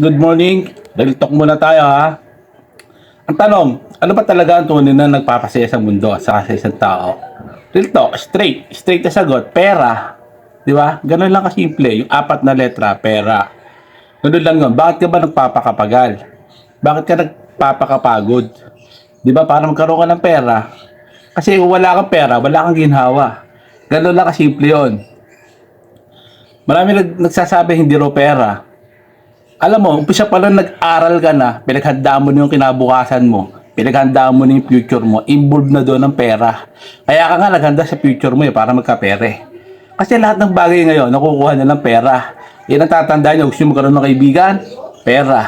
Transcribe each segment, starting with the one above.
good morning. Real talk muna tayo ha. Ang tanong, ano ba talaga ang tunay na nagpapasaya sa mundo at sa isang tao? Real talk, straight. Straight na sagot, pera. Di ba? Ganun lang kasimple. Yung apat na letra, pera. Ganun lang yun. Bakit ka ba nagpapakapagal? Bakit ka nagpapakapagod? Di ba? Para magkaroon ka ng pera. Kasi kung wala kang pera, wala kang ginhawa. Ganun lang kasimple yun. Marami nag, nagsasabi hindi raw pera. Alam mo, umpisa pa lang nag-aral ka na, pinaghandaan mo na yung kinabukasan mo, pinaghandaan mo na yung future mo, involved na doon ang pera. Kaya ka nga naghanda sa future mo eh, para magkapere. Kasi lahat ng bagay ngayon, nakukuha na ng pera. Yan ang tatandaan nyo, gusto nyo magkaroon ng kaibigan? Pera.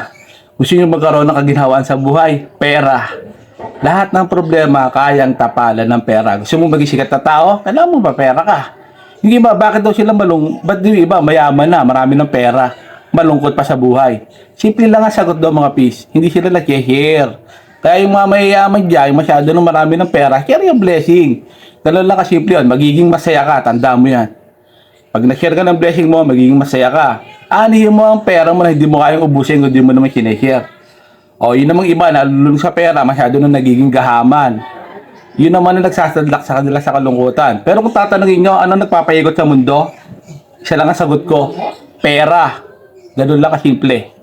Gusto nyo magkaroon ng kaginhawaan sa buhay? Pera. Lahat ng problema kayang tapalan ng pera. Gusto mo maging sikat na tao? Kailangan mo ba pera ka? Hindi ba, bakit daw sila malung... Ba't di iba, mayaman na, marami ng pera, malungkot pa sa buhay? Simple lang ang sagot daw mga pis. Hindi sila nag-share. Kaya yung mga mayayaman dyan, yung masyado ng marami ng pera, share yung blessing. Ganun lang kasimple yun. Magiging masaya ka, tanda mo yan. Pag na-share ka ng blessing mo, magiging masaya ka. Anihin mo ang pera mo na hindi mo kayang ubusin kung hindi mo naman sineshare. O, yun namang iba, nalulung sa pera, masyado na nagiging gahaman. Yun naman ang nagsasadlak sa kanila sa kalungkutan. Pero kung tatanungin nyo, ano nagpapahigot sa mundo? Isa lang ang sagot ko, pera. Ganun lang kasimple.